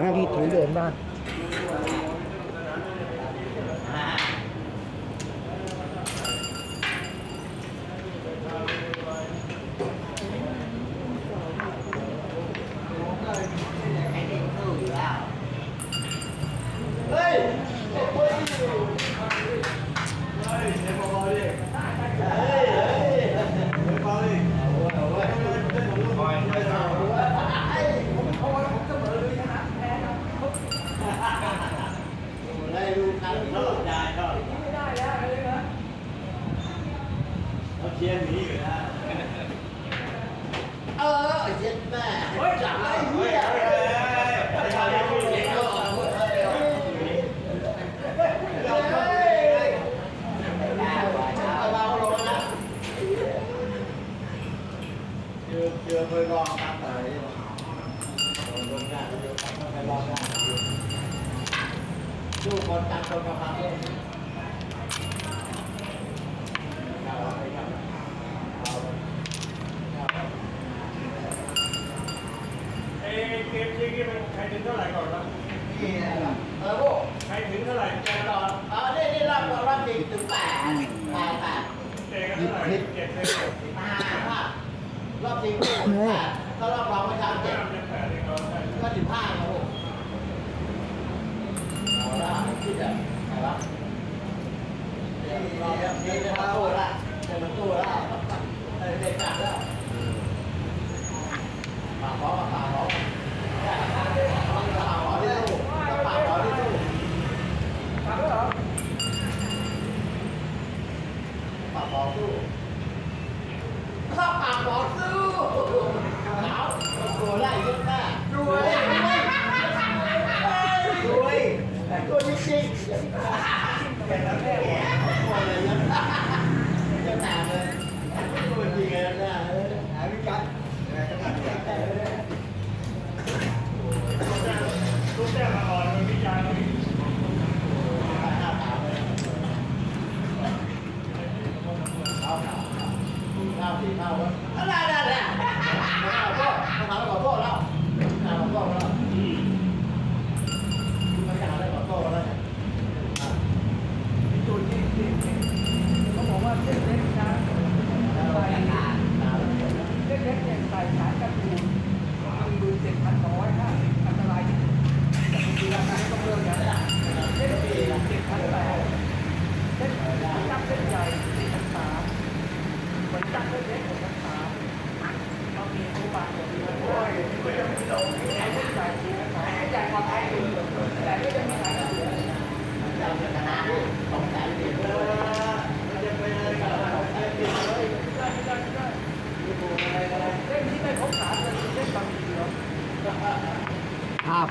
หนาที่ถูเดินบ้าง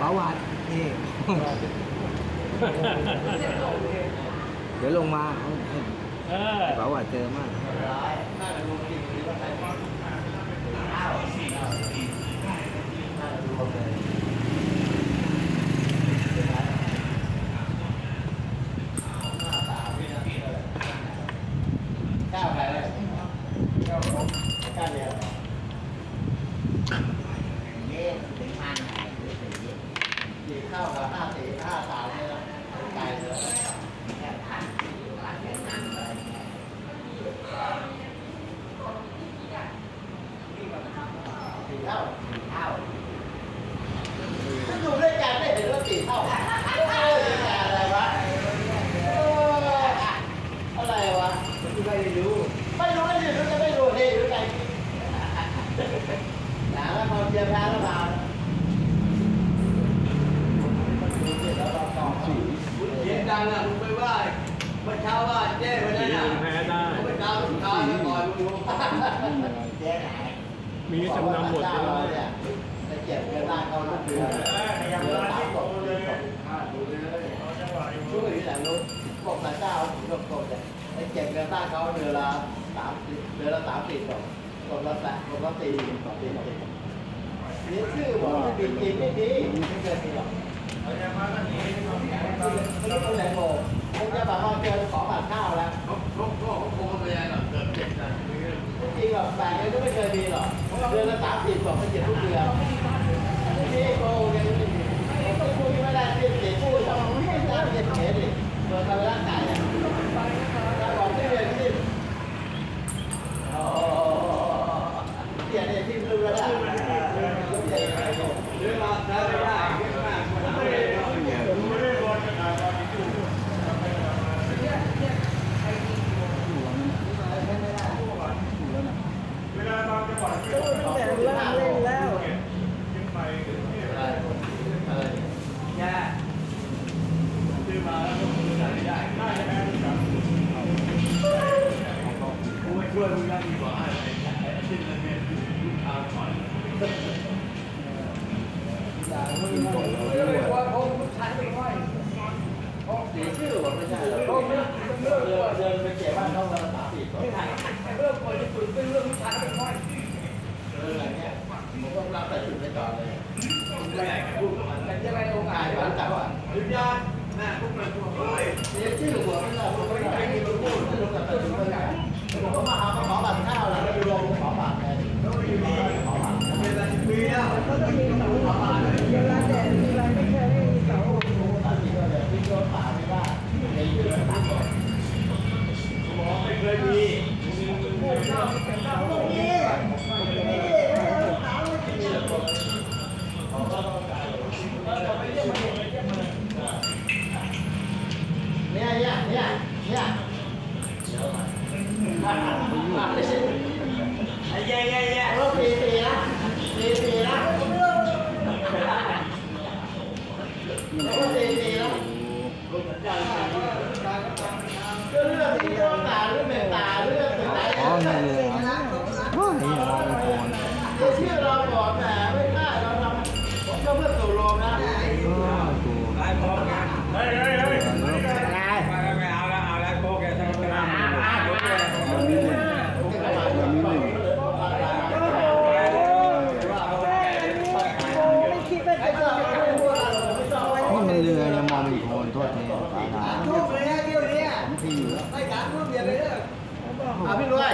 ประวัตินเดี๋ยวลงมาเออ ประวัติเจอมาก ร้ายน่าจะลงจริงหรือว่าใคร out. ครัะแสนคนละตีต่อตีต่อตีนี่ชื่อผมไม่ดีจริงไม่ดีไม่เคยดีหรอกเขาจะมาตอนนี้ไม่รู้คนไหนโบคงจะแบบว่าเจอขอบาทข้าวแล้วเขาเขาเขาคงไม่ได้หรอเกิดเจ็บนะจริงหรอกแต่ก็ไม่เคยดีหรอกเดือนละสามสิบสองพันเจ็ดทุกเดือนที่โกงเนี่ยไม่ได้ที่เจ็ยกู้ทำไม่ได้เสียเสียดิโดนทำร่างกาย ไม่ได้ในชื่อตัดก่อนบอกไม่เคยมี กูไอ้พอกันเฮ้ยเฮ้ยเฮ้ย ไม่เอาแล้วเอาแล้วโป๊กแกทำงานโป๊กแก นี่มันเรือยังมองเป็นคนโทษทีตาดา ทุกเลยนะเที่ยวนี้ ที่อยู่ ไม่การทุกเดียวเลยเนี่ยเอาพี่รวย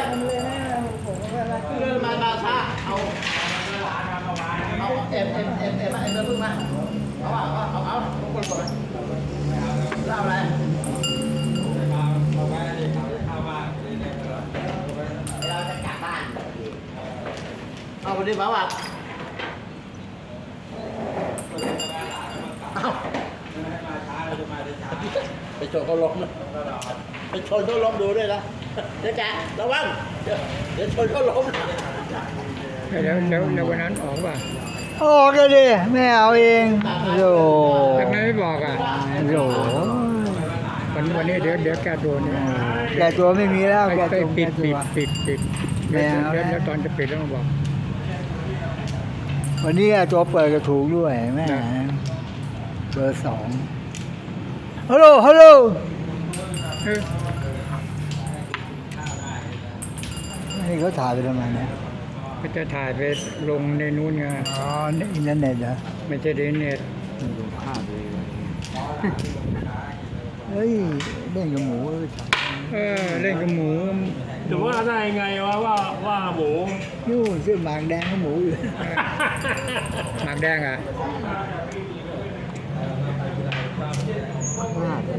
เรื่องมามาช้าเอาเอาเอ็มเอ็มเอ็มเอ็มเอ็มเพิ่งมาเอาเอาเอาเอาทุกคนกดไหมเล่าอะไรเราจะกลับบ้านเอาไป ดิบ้าวัดเอาไปชนเขาล้มนะไปชนเขาล้มดูด้วยนะเดี๋ยวแกระวังเดี๋ยวชนเขาล้มนะแล้วแล้วแล้ววันนั้นออกป่ะโอ้ก็ดิไม่เอาเองโอ้ทำไมไม่บอกอะโหวันวันนี้เดี๋ยวเดี๋ยวแกโดนเนี่ยแกตัวไม่มีแล้วไปแกไปตัวปิดแกปิตัดวปิดปิดไม่แล้วเอาแล้วแล้วแล้วตอนจะปิดแล้วมาบอก วันนี้ตัวเปิดก็ถูกด้วยแม่เบอร์สองฮัลโหลฮัลโหลเออนี่เขาถ่ายไปทำไมเนี่ยก็จะถ่ายไปลงในนู้นไงอ๋อในอินเทอร์เน็ตเหรอไม่ใช่ในเน็ตนี่ดูภาพเลยเฮ้ยเล่นกับหมูเออ เออเล่นกับหมูแต่ว่าได้ไงวะว่าว่าหมูยู่นซื้อหมากแดงกับหมูอยู่ หมากแดงอะภาพเลย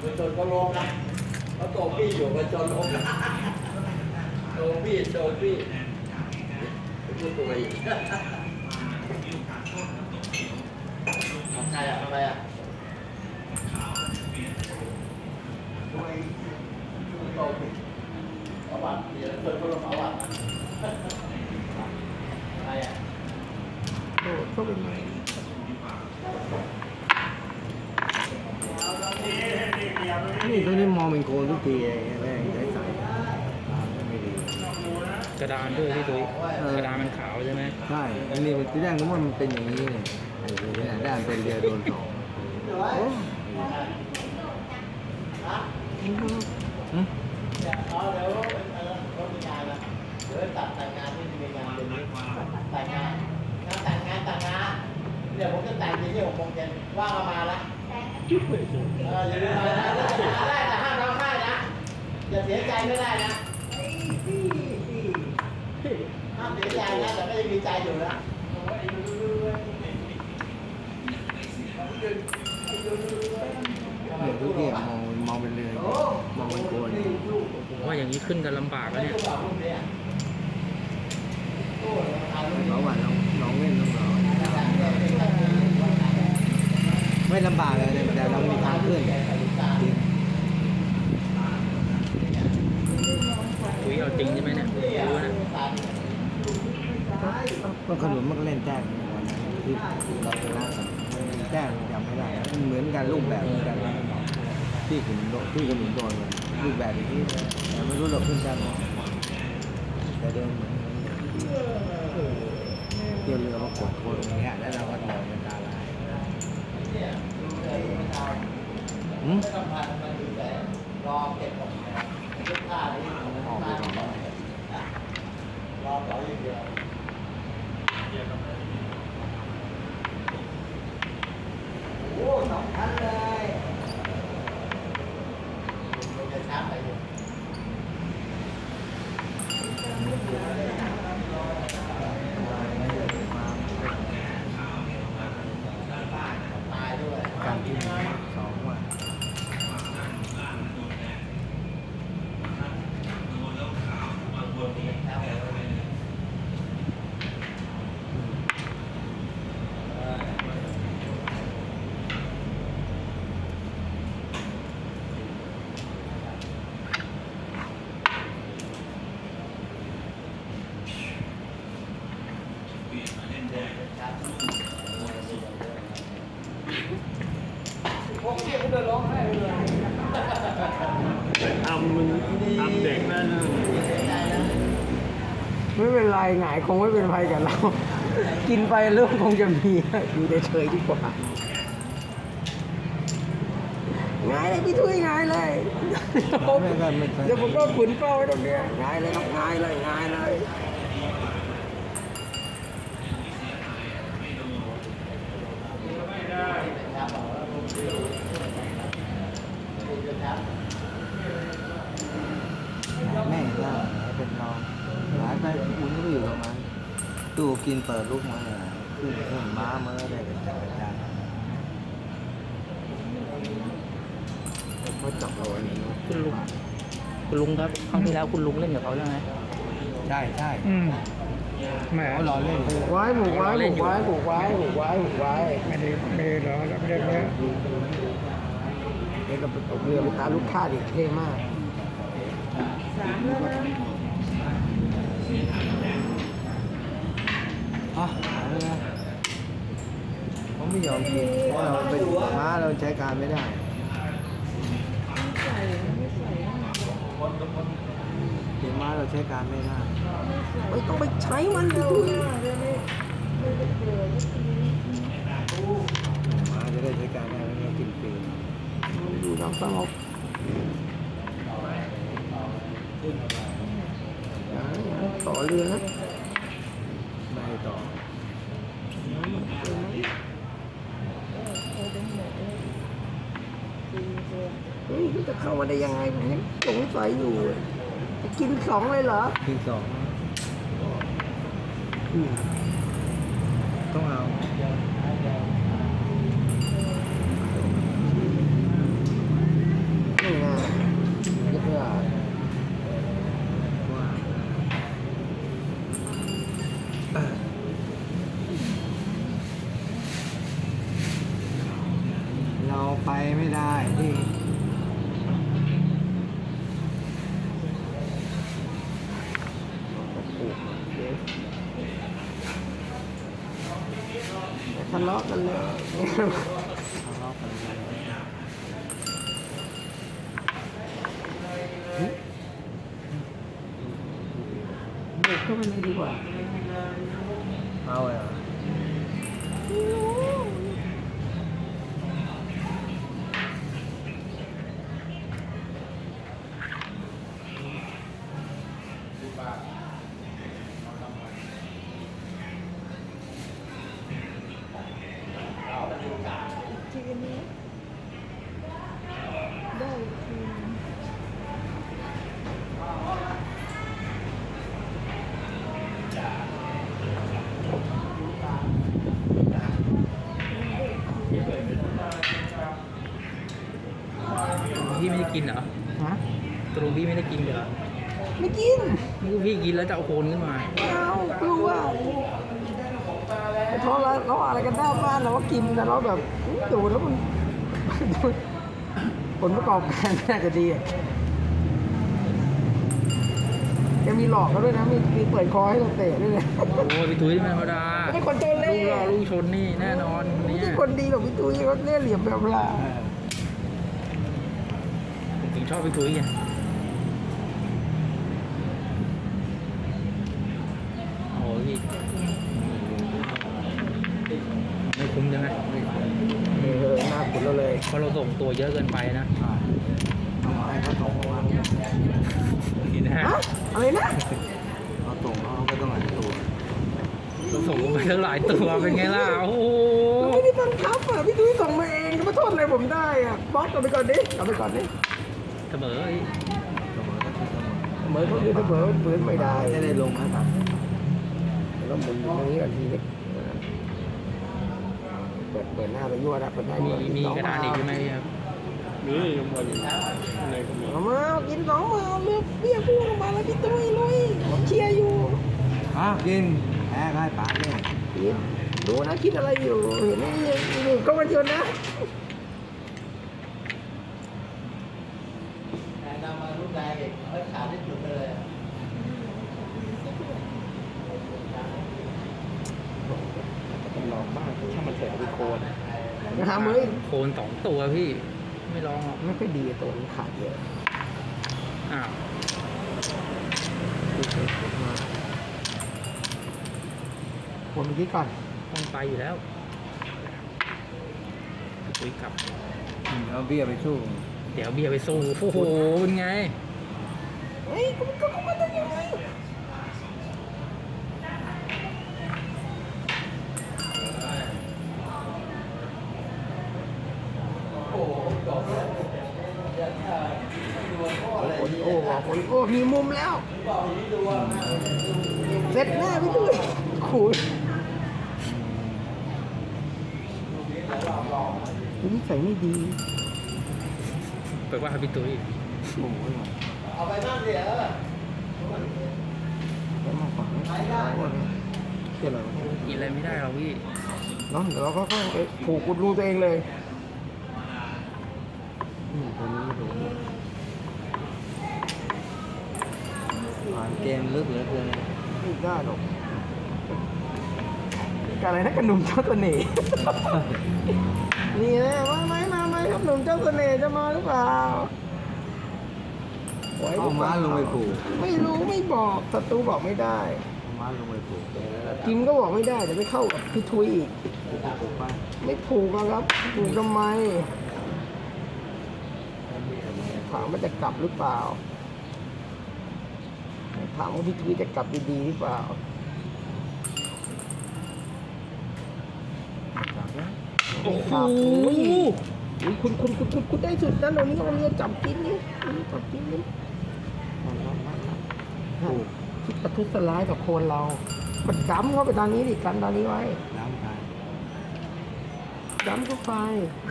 ไปชนเขาล้มนะเขาโตพี่อยู่ไปชนล้มนะโตพี่โตพี่พูดตัวอีก ทำไงอะทำไมอะโตพี่เอาบัตรเดี๋ยวชนเขาล้มเอาบัตรอะไรอะนี่ตรงนี้มองเป็นโคนทุกทีเลยแม่งใส่ใส่ไม่ดีกระดานด้วยพี่ตุ้ยเออกระดานมันขาวใช่ไหมใช่อันนี้มันที่แรกนึกว่ามันเป็นอย่างนี้เลยโอ้โหเนี่ยด้านเป็นเรือโดนสองโอ้หึเอาเดี๋ยวรถมีงานนะเดี๋ยวตัดแต่งงานที่มีงานเลยแต่งงานงานแต่งงานแต่งงานเดี๋ยวผมจะแต่งที่หกโมงเย็นว่างมาละเอออย่าลืมมานะได้แต่ห้ามร้องไห้นะอย่าเสียใจไม่ได้นะห้ามเสียใจนะแต่ก็ยังมีใจอยู่นะ เนี่ยทุกทีมองมองเป็นเรือมองเป็นโคนผมว่าอย่างนี้ขึ้นกันลำบากแล้วเนี่ยเราะว่าน้องน้องเล่นต้องรอไม่ลำบากเลยแต่เรามีทางขึ้นจริงตุ้ยเอาจริงใช่ไหมเนี่ยรู้นะก็ขนุนมันก็เล่นแต้มวันกันที่เราชนะกันมันแต้มจำไม่ได้มัน เหมือนกันรูปแบบเหมือนกันที่คุณที่คุณหนุนโดนรูปแบบอย่างนี้ไม่รู้หลอขึ้นชั้นแต่เดิมเหมือนเที่ยวเรือมากดคนอย่างเงี้ยแล้วเราก็มองเป็นตาลายอืมรอเก็บของเก็บผ้าเลยออกไปก่อนรอเขาอย่างเดียว ไปหงายคงไม่เป็นภัยกับเรา กินไปเรื่องคงจะมีอยู่เฉยๆดีกว่าหงายเลยพี่ทุยหงายเลยเดี๋ยวผมก็ขืนเป้าไว้ตรงเนี้ยหงายเลยครับหงายเลยหงายเลย แม่ย่เป็นรองหลายไปคุณก็อยู่ประมาณตู้กินเปิดลูกมาเนี่ยขึ้นขึ้นม้าเมื่อได้เป็นจักรยานเขาจับเราอันนี้คุณลุงคุณลุงครับครั้งที่แล้วคุณลุงเล่นกับเขาใช่ไหมใช่ใช่อืมแหมเขารอเล่นผูกไว้ผูกไว้ผูกไว้ผูกไว้ผูกไว้ผูกไว้ไม่ได้ไม่ได้เหรอแล้วไม่ได้เนี้ยเดี๋ยวก็ไปตกเรือไปตาลูกค้าดิเท่มาก เขาไม่ยอมกินเพราะเราเป็นม้าเราใช้การไม่ได้เป็นม้าเราใช้การไม่ได้ไม่ต้องไปใช้มันพี่ทุยม้าจะได้ใช้การได้ไม่งั้นกินฟรีอยู่น้ำสงบ ต่อเรือนะไม่ให้ต่อเฮ้ยมันจะเข้ามาได้ยังไงผมยังสงสัยอยู่จะกินสองเลยเหรอ กินสองอืมต้องเอา นี่ไงเรียบร้อย ว่าเออเรา ได้ที่ ทะเลาะกันเลย ทะเลาะกันเลย บุกเข้าไปเลยดีกว่า เอาเลยเหรอ ทีนี้ได้ที พี่ไม่ได้กินเหรอ ฮะ ตกลงพี่ไม่ได้กินเหรอ ไม่กิน นี่พี่ กินแล้วจะเอาโคนขึ้นมาไม่เอากลัวเพราะเราเราอะไรกันหน้าบ้านเราก็กินแต่เราแบบอื้อดูแล้วมันผลประกอบการไม่น่าจะดีอะแกมีหลอกเขาด้วยนะมีมีเปิดคอให้เราเตะด้วยนะโอ้ยพี่ตุ้ยไม่ธรรมดาไม่คนเจ้าเล่ห์ลูกเราลูกชนนี่แน่นอนคนไม่เนี้ใช่คนดีหรอกพี่ตุ้ยเขาเล่ห์เหลี่ยมแบบลา ผมถึงชอบพี่ตุ้ยไง โอ้ยไม่คุ้มใช่ไหมเออหน้าขุนเราเลยเพราะเราส่งตัวเยอะเกินไปนะเอามาให้เขาส่งมากินนะฮะฮะอะไรนะเขาส่งเขาก็ต้องอ่านตั้งหลายตัวเป็นไงล่ะโอ้โหไม่ได้บังคับอะพี่ตุ้ยส่งมาเองจะมาโทษอะไรผมได้อะบล็อกเอาไปก่อนดิเอาไปก่อนดิเสมออีกเสมอก็คือเสมอเหมือนเขาคือเสมอฝืนไม่ได้ไม่ได้ลงนะครับ แล้วหมุนตรงนี้กันทีนึงเปิดเปิดหน้าไปยั่วนะเปิดหน้ามียั่วมีกระดานอีกใช่ไหมพี่ครับนี่ยังบนในก็มีเอามาเอากินสองมือเอาเลือกเบี้ยพูดออกมาแล้วพี่ตุ้ยลุยผมเชียร์อยู่อะกินแพ้ก็ให้ป๋าเนี่ยกินดูนะคิดอะไรอยู่เห็นไหมนี่ก็มาชนนะ แต่นำมาลูกแรงอีกเอาขาดที่สุดไปเลยอะ ลองบ้างถ้ามันเสร็จวิโคน นะฮะมือโคนสองตัวพี่ ไม่ลองหรอกไม่ค่อยดีตัวนี้ขาดเยอะอ้าวคนเมื่อกี้ก่อนต้องไปอยู่แล้วคุยกลับ เอาเบี้ยไปสู้ เดี๋ยวเบียร์ไปสู้โอ้โหเป็นไง เฮ้ยก็ก็ก็มาต้องยังไง โอ้มีมุมแล้วเสร็จแน่พี่ตุ้ยขูดนิสัยไม่ดีเปิดว่าพี่ตุ้ยโอ้ยเอาไปบ้างเดี๋ยวแล้วมาฝังเกี่ยวอะไรวะกินอะไรไม่ได้หรอกพี่เนาะเดี๋ยวเราก็ค่อยไปผูกกุดรูตัวเองเลยอืมตัวนี้ไม่รู้ มลึกเหลือเกินไม่ได้หรอกการอะไรนะกันหนุ่มเจ้าเสน่ห์ นี่นะมาไหมมาไหมครับหนุ่มเจ้าเสน่ห์จะมาหรือเปล่าไว้เอาม้าลงไปผูกไม่รู้ไม่บอกศัตรูบอกไม่ได้ เอาม้าลงไปผูกกิมก็บอกไม่ได้เดี๋ยวไปเข้ากับพี่ทุยอีกผูกไปไม่ผูกหรอกครับผูกทำไม ถามว่าจะกลับหรือเปล่า ถามว่าพี่ทุยจะกลับดีๆหรือเปล่าจับแล้วโอ้โหคุณคุณคุณคุณคุณได้สุดนั้นตรงนี้ตรงนี้จับกินนี่จับกินนี่มาแล้วมาแล้วผูกคิดประทุษร้ายกับคนเรา มันกำเข้าไปทางนี้ดิกันทางนี้ไว้น้ำตายกำเข้าไป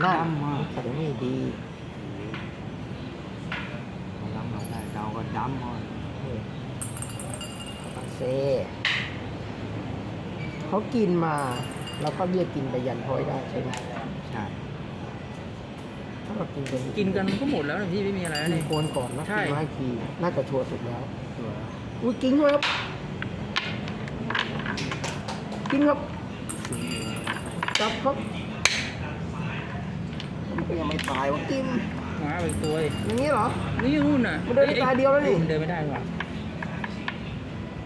ดำมาแต่ไม่ดีเราดำเราได้เราก็ดำมา ซเขากินมาเราก็เรียกกินไปยันพอยได้ใช่ไหมใช่ถ้าเรากินไปกินกันก็หมดแล้วนะพี่ไม่มีอะไรแล้วกินนี่ โคนก่อนนะใช่ กินมาให้ทีน่าจะชัวร์สุดแล้วสวยอุ้ยกินครับ กินครับจับครับมันก็ยังไม่ตายวะกินมาไปตัวเองอย่างนี้เหรอ นี่หุ่นอะมันเดินได้ตาเดียวแล้วนี่มันเดินไม่ได้หรอ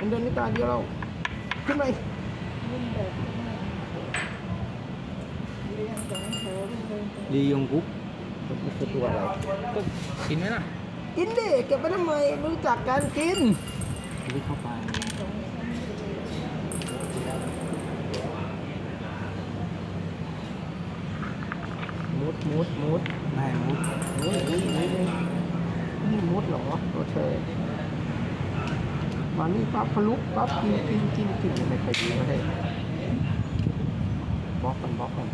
มันเดินในตาเดียวเราขึ้นไปดียงกุ๊กมันคือตัวอะไรก็กินไหมล่ะกินดิเก็บไปทำไมไม่รู้จักการกินลึกเข้าไปมุดมุดมุดไม่มุดมุดนี่นี่นี่นี่มุดเหรอตัวเธอ มานี่ปั๊บพลุกปั๊บกินกินกินกินไม่เคยดีไม่ได้บล็อกกันบล็อกกัน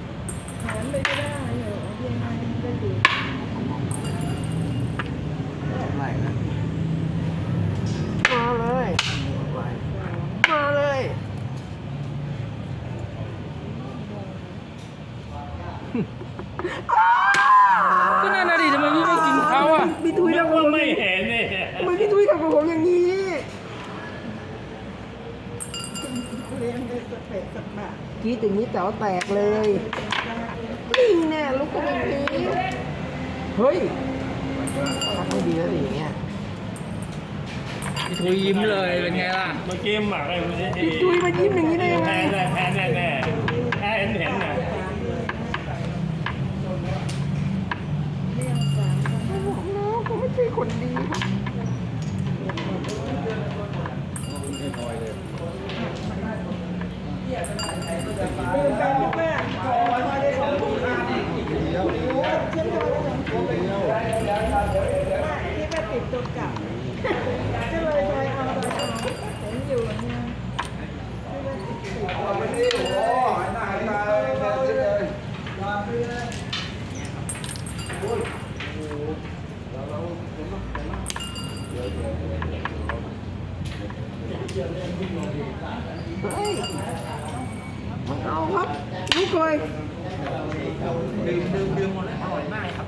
ถอนไปก็ได้เหรอเพียงไงก็ดีไม่นะ มาเลย ไป มาเลย ก็นั่นน่ะดิทำไมพี่ไม่กินเขาอะ พี่ทุยทำกับผม ไม่เห็นนี่ ทำไมพี่ทุยทำกับผมอย่างนี้กรีดอย่างนี้แต่ ว่าแตกเลยนี่แน่ลูกก็แบบนี้เฮ้ยทำไม่ดีแล้วดิอย่างเงี้ยพี่ทุยยิ้มเลยเป็นไงล่ะเมื่อกี้หมักไอ้คนนี้พี่ทุยมายิ้มอย่างนี้ได้ยังไงแพ้แน่แพ้แน่แน่แพ้เห็นเห็นน่ะบอกน้องเขาไม่ใช่คนดีครับ เฮ้ยมันเอาครับลุกเลย ดื่มดื่มดื่มหมดแล้วอร่อยมากครับ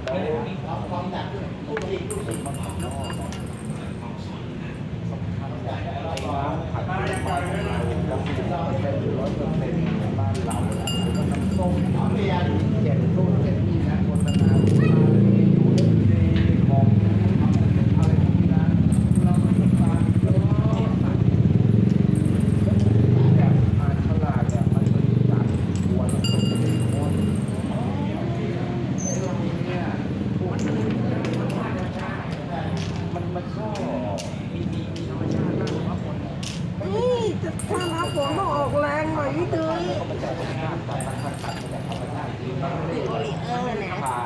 นี่นี่ นี่จะถ้ารับผมต้องออกแรงหน่อยพี่ตุ้ยเออเนี่ย ผ่า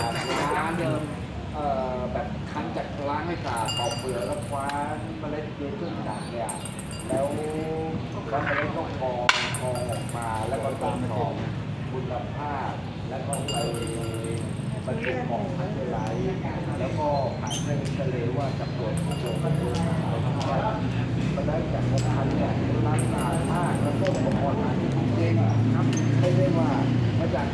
น้ำเดิมเอ่อแบบคั้นจากล้างให้สะอาดปอกเปลือกแล้วคว้านเมล็ดเกลือขึ้นจากเนี่ยแล้วก็เมล็ดก็กรองกรองออกมาแล้วก็ ตรวจสอบคุณภาพ แล้วก็ไปบรรจุของพันธุ์ไรแล้วก็ผ่านเครื่องทะเลว่าจะตรวจผู้ชมกันด้วยมาได้จากพันธุ์เนี่ยล้างสะอาดมากแล้วก็อุปกรณ์มาจริงๆครับไม่ได้ว่ามาจาก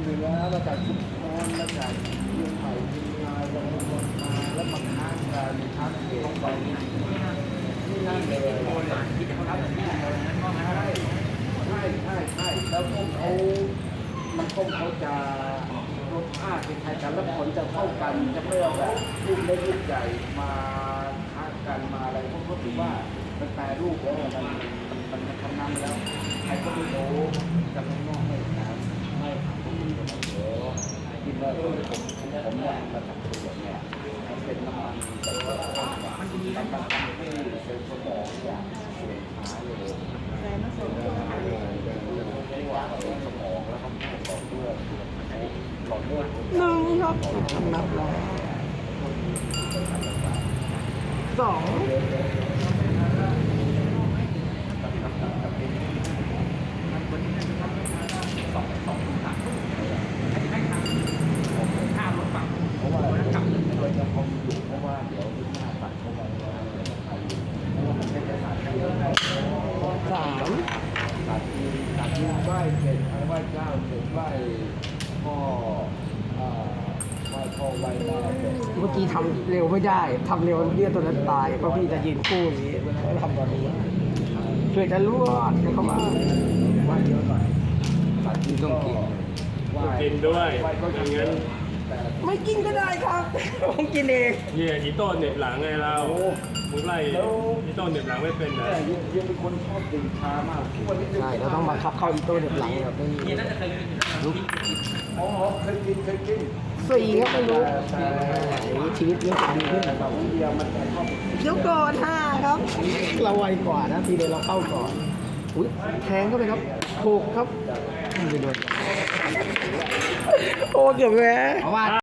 เหนือมาจากชุมพรมาจากเชียงใหม่เชียงรายแล้วมามาแล้วมาค้างกันค้างเกตไปที่นั่นเลยโอ้ยที่เขารับที่นั่นเลยนั่นก็ใช่ใช่ใช่ใช่ แล้วพวกเขามันต้มเขาจะรสชาติคล้ายกันแล้วผลจะเท่ากันจะไม่เอาแบบลูกเล็กลูกใหญ่มาค้ากันมาอะไรพราะเขาถือว่ามันแปรรูปแล้วมันมันมันทำน้ำแล้วใครก็ไม่รู้จะไม่มอบให้นะไม่ผมมีคนเดียวกินแล้วผมผมเนี่ยมาจากตัวเนี่ยมันเป็นน้ำมันแต่ว่ามันมีน้ำมันที่เป็นสมองอย่างเสียขาเลยแรงมาส่งไม่ว่าเล้วก็ หนึ่งครับนับแล้วสอง ข้าวรถฝั่ง เพราะว่าเราจะเราจะคงอยู่เพราะว่าเดี๋ยวที่หน้าตัดเข้าไปแล้วเพราะว่ามันไม่ได้ตัดให้เรา สาม ตัดทีตัดทีไหว้เสร็จไหว้เจ้าเสร็จไหว้พ่อเอ่อไหว้พ่อไหว้แม่ เสร็จเมื่อกี้ทำเร็วไม่ได้ทำเร็วเรียกตัวนั้นตายเพราะพี่จะยืนคู่อย่างนี้ไม่ทำตอนนี้เพื่อจะรวดให้เขามาไหว้เยอะหน่อยตัดทีต้องกินไหว้กินด้วยไหว้ก็อย่างกินนั้นแต่ ไม่กินก็ได้ครับผมกินเองเหี้ยอีโต้เหน็บหลังไงเรามึงไล่อีโต้เหน็บหลังไม่เป็นนะแต่ยังยังเป็นคนชอบดื่มชามากทุกวันนี้ดื่มใช่เราต้องบังคับเข้าอีโต้เด็บหลังครับไม่มีนี่น่าจะเคยกินอยู่นะอ๋อเคยกินเคยกินสี่ครับไม่รู้ชีวิตเรื่องดีขึ้นแต่วิทยามันจะชอบเดี๋ยวก่อนห้าครับ เราไวกว่านะทีเดียวเราเข้าก่อนอุ้ยแทงเข้าไปครับหกครับไม่โดนโอ้เกือบแพ้